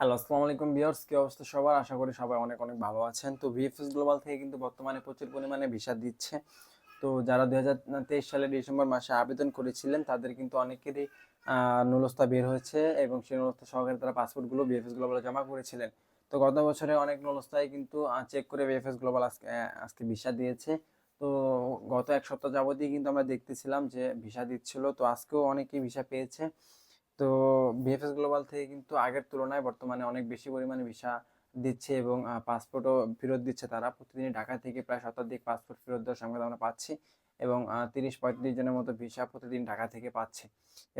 Hello আসসালামু আলাইকুম বিয়ার্স কি অবস্থা সবার? আশা করি সবাই অনেক অনেক ভালো আছেন। তো ভিএফএস গ্লোবাল থেকে কিন্তু বর্তমানে প্রচুর পরিমাণে ভিসা দিচ্ছে। তো যারা দুই হাজার তেইশ সালের ডিসেম্বর মাসে আবেদন করেছিলেন তাদের কিন্তু অনেকেরই আহ, নুলস্থা বের হয়েছে এবং সেই নুলস্থা সহকারে তারা পাসপোর্টগুলো ভিএফএস গ্লোবালে জমা করেছিলেন। তো গত বছরে অনেক নুলস্থায় কিন্তু চেক করে ভিএফএস গ্লোবাল আজকে আজকে ভিসা দিয়েছে। তো গত এক সপ্তাহ যাবতই কিন্তু আমরা দেখতেছিলাম যে ভিসা দিচ্ছিল। তো আজকেও অনেকেই ভিসা পেয়েছে। তো বিএফএস গ্লোবাল থেকে কিন্তু আগের তুলনায় বর্তমানে অনেক বেশি পরিমাণে ভিসা দিচ্ছে এবং পাসপোর্টও ফেরত দিচ্ছে তারা। প্রতিদিনই ঢাকা থেকে প্রায় শতাধিক পাসপোর্ট ফেরত দেওয়ার সংবাদ আমরা পাচ্ছি এবং তিরিশ পঁয়ত্রিশ জনের মতো ভিসা প্রতিদিন ঢাকা থেকে পাচ্ছে।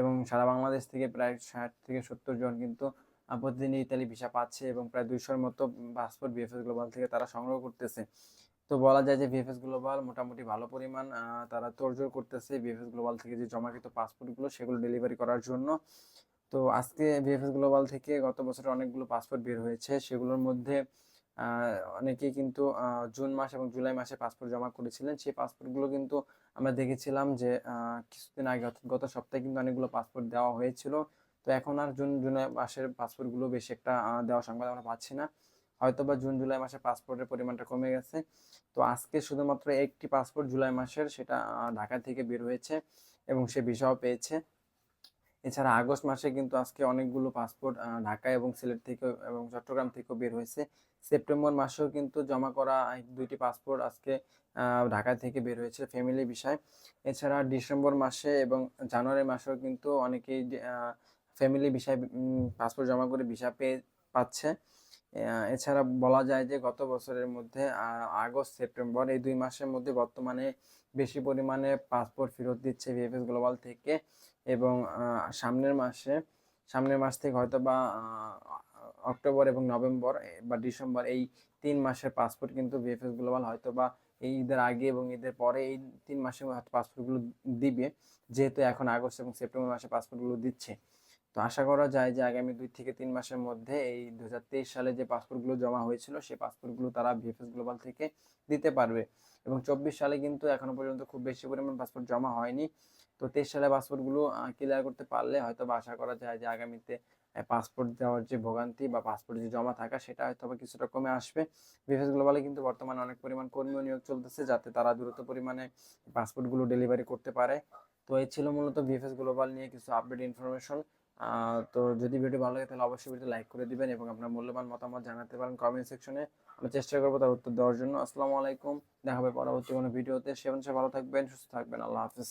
এবং সারা বাংলাদেশ থেকে প্রায় ষাট থেকে সত্তর জন কিন্তু প্রতিদিন ইতালি ভিসা পাচ্ছে এবং প্রায় দুইশোর মতো পাসপোর্ট বিএফএস গ্লোবাল থেকে তারা সংগ্রহ করতেছে। তো বলা যায় যে ভিএফএস গ্লোবাল মোটামুটি ভালো পরিমাণ তারা তোড়জোড় করতেছে ভিএফএস গ্লোবাল থেকে যে জমাকৃত পাসপোর্টগুলো সেগুলো ডেলিভারি করার জন্য। তো আজকে ভিএফএস গ্লোবাল থেকে গত বছরে অনেকগুলো পাসপোর্ট বের হয়েছে সেগুলোর মধ্যে অনেকেই কিন্তু জুন মাস এবং জুলাই মাসে পাসপোর্ট জমা করেছিলেন। সেই পাসপোর্টগুলো কিন্তু আমরা দেখেছিলাম যে কিছুদিন আগে গত সপ্তাহে কিন্তু অনেকগুলো পাসপোর্ট দেওয়া হয়েছিল। তো এখন আর জুন জুলাই মাসের পাসপোর্টগুলো বেশি একটা আহ, দেওয়ার সংবাদ আমরা পাচ্ছি না। হয়তো বা জুন, জুলাই মাসে পাসপোর্টের পরিমাণটা কমে গেছে। তো আজকে শুধুমাত্র একটি পাসপোর্ট জুলাই মাসের সেটা ঢাকা থেকে বের হয়েছে এবং সে ভিসাও পেয়েছে। এছাড়া আগস্ট মাসে কিন্তু আজকে অনেকগুলো পাসপোর্ট ঢাকা এবং সিলেট থেকে এবং চট্টগ্রাম থেকেও বের হয়েছে। সেপ্টেম্বর মাসেও কিন্তু জমা করা দুইটি পাসপোর্ট আজকে ঢাকা থেকে বের হয়েছে ফ্যামিলি বিষয় এছাড়া ডিসেম্বর মাসে এবং জানুয়ারি মাসেও কিন্তু অনেকেই ফ্যামিলি বিষয় পাসপোর্ট জমা করে ভিসা পেয়ে, পাচ্ছে। এছাড়া বলা যায় যে গত বছরের মধ্যে আগস্ট, সেপ্টেম্বর এই দুই মাসের মধ্যে বর্তমানে বেশি পরিমাণে পাসপোর্ট ফেরত দিচ্ছে ভিএফএস গ্লোবাল থেকে এবং সামনের মাসে, সামনের মাস থেকে হয়তো বা অক্টোবর এবং নভেম্বর বা ডিসেম্বর এই তিন মাসের পাসপোর্ট কিন্তু ভিএফএস গ্লোবাল হয়তো বা এই ঈদের আগে এবং ঈদের পরে এই তিন মাসে পাসপোর্টগুলো দিবে, যেহেতু এখন আগস্ট এবং সেপ্টেম্বর মাসে পাসপোর্টগুলো দিচ্ছে। তো আশা করা যায় যে আগামী দুই থেকে তিন মাসের মধ্যে এই দুহাজার তেইশ সালে যে পাসপোর্টগুলো জমা হয়েছিল, সেই পাসপোর্টগুলো তারা ভিএফএস গ্লোবাল থেকে দিতে পারবে। এবং চব্বিশ সালে কিন্তু এখনও পর্যন্ত খুব বেশি পরিমাণ পাসপোর্ট জমা হয়নি। তো তেইশ সালে পাসপোর্টগুলো ক্লিয়ার করতে পারলে হয়তো বা আশা করা যায় যে আগামীতে পাসপোর্ট দেওয়ার যে ভোগান্তি বা পাসপোর্ট যে জমা থাকা, সেটা হয়তো বা কিছুটা কমে আসবে। বিএফএস গ্লোবালে কিন্তু বর্তমানে অনেক পরিমাণ কর্মী নিয়োগ চলতেছে, যাতে তারা দ্রুত পরিমাণে পাসপোর্টগুলো ডেলিভারি করতে পারে। তো এই ছিল মূলত বিএফএস গ্লোবাল নিয়ে কিছু আপডেট ইনফরমেশন তো যদি ভিডিও ভালো লাগে তাহলে অবশ্যই ভিডিও লাইক করে দিবেন এবং আপনার মূল্যবান মতামত জানাতে পারেন কমেন্ট সেকশনে আমরা চেষ্টা করব তার উত্তর দেওয়ার জন্য। আসসালামু আলাইকুম। দেখা হবে পরবর্তী কোনো ভিডিওতে সে ভালো থাকবেন, সুস্থ থাকবেন। আল্লাহ হাফিজ।